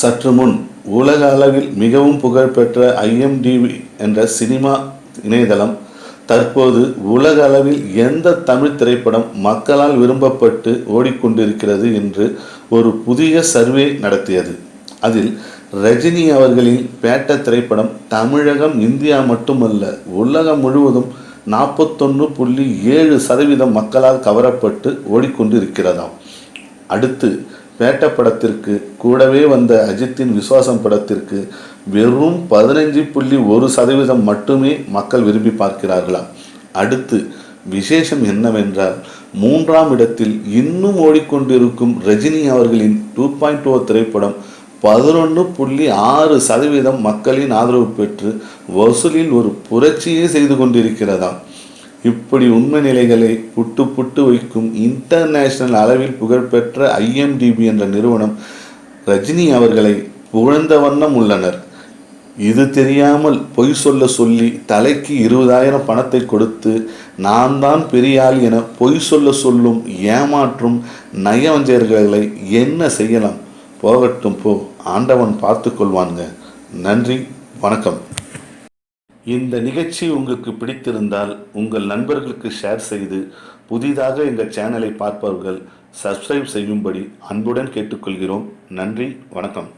சற்று முன் உலக அளவில் மிகவும் புகழ்பெற்ற ஐஎம்டிவி என்ற சினிமா இணையதளம் தற்போது உலக அளவில் எந்த தமிழ் திரைப்படம் மக்களால் விரும்பப்பட்டு ஓடிக்கொண்டிருக்கிறது என்று ஒரு புதிய சர்வே நடத்தியது. அதில் ரஜினி அவர்களின் பேட்ட திரைப்படம் தமிழகம் இந்தியா மட்டுமல்ல உலகம் முழுவதும் நாற்பத்தொன்று புள்ளி ஏழு சதவீதம் மக்களால் கவரப்பட்டு ஓடிக்கொண்டிருக்கிறதாம். அடுத்து பேட்ட படத்திற்கு கூடவே வந்த அஜித்தின் விசுவாசம் படத்திற்கு வெறும் பதினஞ்சு புள்ளி ஒரு சதவீதம் மட்டுமே மக்கள் விரும்பி பார்க்கிறார்களாம். அடுத்து விசேஷம் என்னவென்றால் மூன்றாம் இடத்தில் இன்னும் ஓடிக்கொண்டிருக்கும் ரஜினி அவர்களின் டூ பாயிண்ட் ஓ திரைப்படம் பதினொன்று புள்ளி ஆறு சதவீதம் மக்களின் ஆதரவு பெற்று வசூலில் ஒரு புரட்சியே செய்து கொண்டிருக்கிறதாம். இப்படி உண்மை நிலைகளை புட்டு புட்டு வைக்கும் இன்டர்நேஷனல் அளவில் புகழ்பெற்ற ஐஎம்டிபி என்ற நிறுவனம் ரஜினி அவர்களை புகழ்ந்த வண்ணம் உள்ளனர். இது தெரியாமல் பொய் சொல்ல சொல்லி தலைக்கு இருபதாயிரம் பணத்தை கொடுத்து நான் தான் பெரியாள் என பொய் சொல்ல சொல்லும் ஏமாற்றும் நயவஞ்சகர்களை என்ன செய்யலாம்? போகட்டும் போ. ஆண்டவன் பார்த்து கொள்வாங்க நன்றி வணக்கம். இந்த நிகழ்ச்சி உங்களுக்கு பிடித்திருந்தால் உங்கள் நண்பர்களுக்கு ஷேர் செய்து புதிதாக எங்கள் சேனலை பார்ப்பவர்கள் சப்ஸ்கிரைப் செய்யும்படி அன்புடன் கேட்டுக்கொள்கிறோம். நன்றி வணக்கம்.